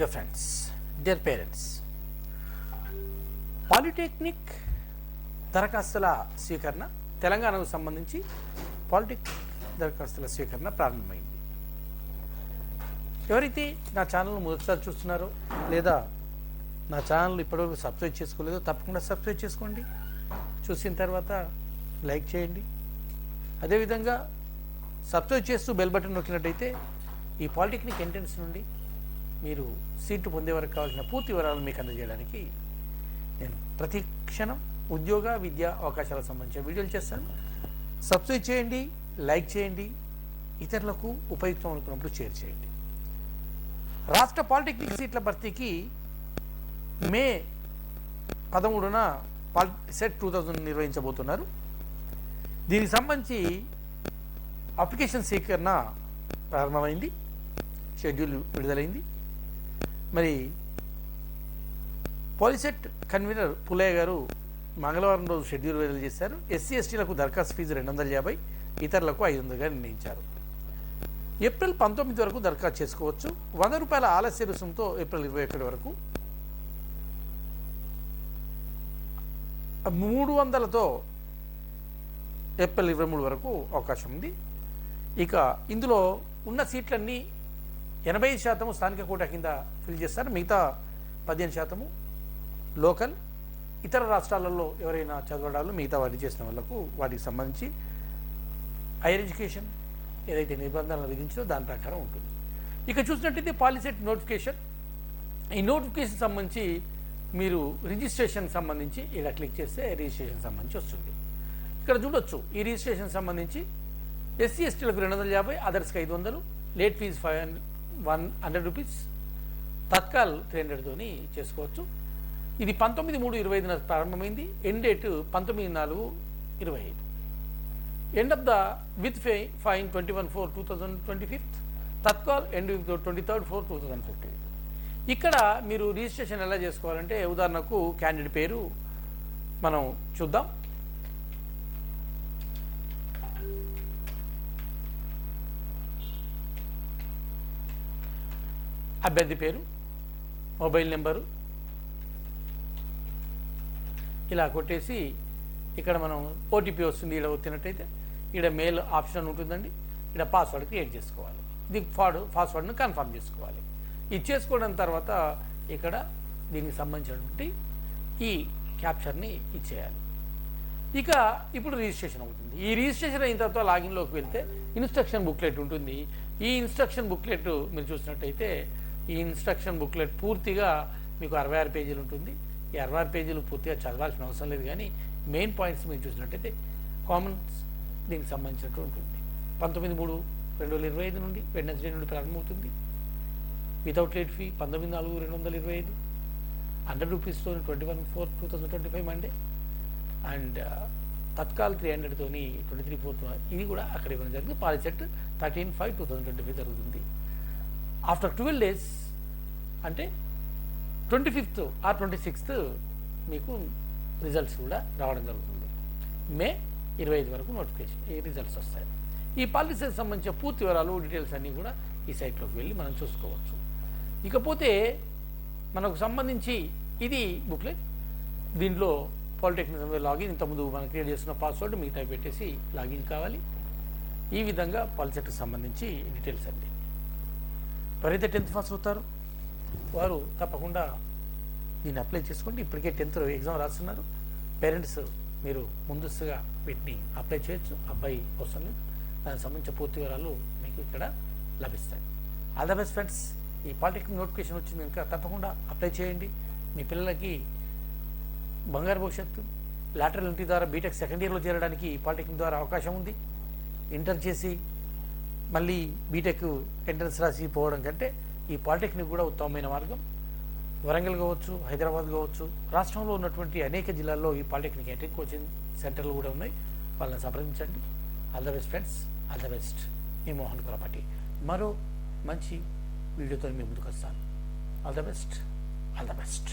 dear friends, dear parents, polytechnic దరఖాస్తుల స్వీకరణ తెలంగాణకు సంబంధించి పాలిటెక్నిక్ దరఖాస్తుల స్వీకరణ ప్రారంభమైంది. ఎవరైతే నా ఛానల్ను మొదటిసారి చూస్తున్నారో లేదా నా ఛానల్ ఇప్పటివరకు సబ్స్క్రైబ్ చేసుకోలేదో తప్పకుండా సబ్స్క్రైబ్ చేసుకోండి. చూసిన తర్వాత లైక్ చేయండి. అదేవిధంగా సబ్స్క్రైబ్ చేస్తూ బెల్ బటన్ నొక్కినట్టయితే ఈ పాలిటెక్నిక్ ఎంట్రన్స్ నుండి మీరు సీటు పొందే వరకు కావాల్సిన పూర్తి వివరాలను మీకు అందజేయడానికి నేను ప్రతి క్షణం ఉద్యోగ విద్యా అవకాశాలకు సంబంధించిన వీడియోలు చేస్తాను. సబ్స్క్రైబ్ చేయండి లైక్ చేయండి ఇతరులకు ఉపయుక్తం అనుకున్నప్పుడు షేర్ చేయండి. రాష్ట్ర పాలిటెక్నిక్ సీట్ల భర్తీకి మే పదమూడున పాలి సెట్ టూ థౌజండ్ నిర్వహించబోతున్నారు. దీనికి సంబంధించి అప్లికేషన్ స్వీకరణ ప్రారంభమైంది షెడ్యూల్ విడుదలైంది. మరి పాలిసెట్ కన్వీనర్ పులయ్య గారు మంగళవారం రోజు షెడ్యూల్ విడుదల చేశారు. ఎస్సీ ఎస్టీలకు దరఖాస్తు ఫీజు రెండు వందల యాభై ఇతరులకు ఐదు వందలుగా నిర్ణయించారు. ఏప్రిల్ పంతొమ్మిది వరకు దరఖాస్తు చేసుకోవచ్చు. వంద రూపాయల ఆలస్య రుసుముతో ఏప్రిల్ ఇరవై ఒకటి వరకు. మూడు వందలతో ఏప్రిల్ ఇరవై మూడు వరకు అవకాశం ఉంది. ఇక ఇందులో ఉన్న సీట్లన్నీ ఎనభై శాతము స్థానిక కోటా కింద ఫిల్ చేస్తారు. మిగతా పదిహేను శాతము లోకల్. ఇతర రాష్ట్రాలలో ఎవరైనా చదవడాలు మిగతా వాటి చేసిన వాళ్ళకు వాటికి సంబంధించి హైయర్ ఎడ్యుకేషన్ ఏదైతే నిబంధనలు విధించో దాని ప్రకారం ఉంటుంది. ఇక చూసినట్టయితే పాలిసెట్ నోటిఫికేషన్. ఈ నోటిఫికేషన్ సంబంధించి మీరు రిజిస్ట్రేషన్ సంబంధించి ఇలా క్లిక్ చేస్తే రిజిస్ట్రేషన్ సంబంధించి వస్తుంది. ఇక్కడ చూడొచ్చు ఈ రిజిస్ట్రేషన్ సంబంధించి ఎస్సీ ఎస్టీలకు రెండు వందల యాభై అదర్స్కి ఐదు వందలు late fee five one hundred rupees Tatkal three హండ్రెడ్తోని చేసుకోవచ్చు. ఇది పంతొమ్మిది మూడు ఇరవై ఐదున ప్రారంభమైంది. ఎండ్ డేట్ పంతొమ్మిది నాలుగు ఇరవై ఐదు. End of the with phi fine twenty one four two thousand twenty fifth Tatkal end twenty third four two thousand fifty ఇక్కడ మీరు రిజిస్ట్రేషన్ ఎలా చేసుకోవాలంటే ఉదాహరణకు క్యాండిడేట్ పేరు మనం చూద్దాం. అభ్యర్థి పేరు మొబైల్ నెంబరు. ఇలా కొట్టేసి ఇక్కడ మనం ఓటీపీ వస్తుంది ఇక్కడ వచ్చినట్టయితే ఇక్కడ మెయిల్ ఆప్షన్ ఉంటుందండి. ఇక్కడ పాస్వర్డ్ క్రియేట్ చేసుకోవాలి. ఇది ఫాడ్ పాస్వర్డ్ను కన్ఫర్మ్ చేసుకోవాలి. ఇది చేసుకోవడం తర్వాత ఇక్కడ దీనికి సంబంధించినటువంటి ఈ క్యాప్చర్ని ఇచ్చేయాలి. ఇక ఇప్పుడు రిజిస్ట్రేషన్ అవుతుంది. ఈ రిజిస్ట్రేషన్ అయిన తర్వాత లాగిన్లోకి వెళ్తే ఇన్స్ట్రక్షన్ బుక్లెట్ ఉంటుంది. ఈ ఇన్స్ట్రక్షన్ బుక్లెట్ మీరు చూసినట్టయితే ఈ ఇన్స్ట్రక్షన్ బుక్లెట్ పూర్తిగా మీకు అరవై ఆరు పేజీలు ఉంటుంది. ఈ అరవై ఆరు పేజీలు పూర్తిగా చదవాల్సిన అవసరం లేదు కానీ మెయిన్ పాయింట్స్ మీరు చూసినట్టయితే కామన్స్ దీనికి సంబంధించినట్టు ఉంటుంది. పంతొమ్మిది మూడు రెండు వేల ఇరవై ఐదు నుండి వెడ్నెస్డే నుండి ప్రారంభమవుతుంది. వితౌట్ లేట్ ఫీ పంతొమ్మిది నాలుగు రెండు వందల ఇరవై ఐదు. Hundred రూపీస్తో twenty one four two thousand twenty five Monday. And Tatkal three హండ్రెడ్తోని twenty three four ఇది కూడా అక్కడ ఇవ్వడం జరిగింది Polycet thirteen five two thousand twenty five జరుగుతుంది. ఆఫ్టర్ ట్వెల్వ్ డేస్ అంటే twenty fifth or twenty sixth మీకు రిజల్ట్స్ కూడా రావడం జరుగుతుంది. మే ఇరవై ఐదు వరకు నోటిఫికేషన్ ఈ రిజల్ట్స్ వస్తాయి. ఈ పాలసీకి సంబంధించిన పూర్తి వివరాలు డీటెయిల్స్ అన్నీ కూడా ఈ సైట్లోకి వెళ్ళి మనం చూసుకోవచ్చు. ఇకపోతే మనకు సంబంధించి ఇది బుక్లెట్ దీంట్లో పాలిటెక్నిక్ లాగిన్ ఇంతకుముందు మనం క్రియేట్ చేసిన పాస్వర్డ్ మిగతా పెట్టేసి లాగిన్ కావాలి. ఈ విధంగా పాలిసెట్కి సంబంధించి డీటెయిల్స్ అండి ఎవరైతే టెన్త్ పాస్ అవుతారో? వారు తప్పకుండా దీన్ని అప్లై చేసుకోండి. ఇప్పటికే టెన్త్ ఎగ్జామ్ రాస్తున్నారు. పేరెంట్స్ మీరు ముందస్తుగా వీటిని అప్లై చేయొచ్చు. అబ్బాయి అవసరం లేదు. దానికి సంబంధించిన పూర్తి వివరాలు మీకు ఇక్కడ లభిస్తాయి. ఆల్ ద బెస్ట్ ఫ్రెండ్స్ ఈ పాలిటెక్నిక్ నోటిఫికేషన్ వచ్చింది కనుక తప్పకుండా అప్లై చేయండి. మీ పిల్లలకి బంగారు భవిష్యత్తు లాటరల్ ఎంట్రీ ద్వారా బీటెక్ సెకండ్ ఇయర్లో చేరడానికి పాలిటెక్నిక్ ద్వారా అవకాశం ఉంది. ఇంటర్ చేసి మళ్ళీ బీటెక్ ఎంట్రన్స్ రాసి పోవడం కంటే ఈ పాలిటెక్నిక్ కూడా ఉత్తమమైన మార్గం. వరంగల్ కావచ్చు హైదరాబాద్ కావచ్చు రాష్ట్రంలో ఉన్నటువంటి అనేక జిల్లాల్లో ఈ పాలిటెక్నిక్ ఎంట్రీ కోచింగ్ సెంటర్లు కూడా ఉన్నాయి. వాళ్ళని సంప్రదించండి. All the best friends all the best మీ మోహన్ కులపాటి మరో మంచి వీడియోతో మీ ముందుకు వస్తాను. All the best all the best